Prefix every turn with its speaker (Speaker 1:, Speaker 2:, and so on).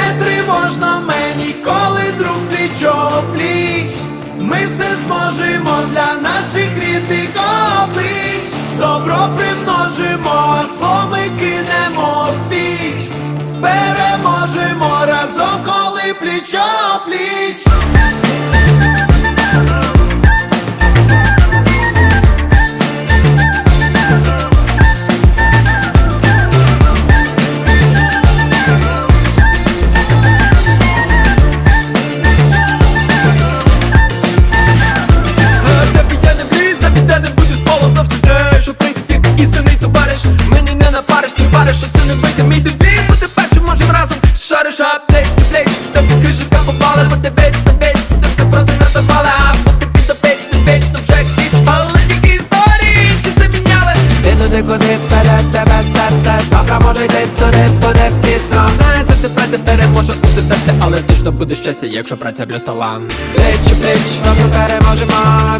Speaker 1: не тривожно мені, коли друг пліч пліч. Ми все зможемо для наших рідних облич. Добро примножимо, зло ми кинемо в піч. Переможемо разом, коли пліч
Speaker 2: напариш, що це не вийде мій девіз. Бути першим можем разом. Шариш аптеч, плеч Та під хижика попали, бо ти вечно, вечно Ти проти нас запали, а бути під вечно, вечно вже хіч Але тільки історії, чи це міняли
Speaker 3: Ти туди, куди веде тебе серце. Завтра може йти туди, буде пізно.
Speaker 2: Знає, завжди праця переможе у серце Але точно буде щастя, якщо праця плюс талант Плеч, плеч,
Speaker 3: Разом переможемо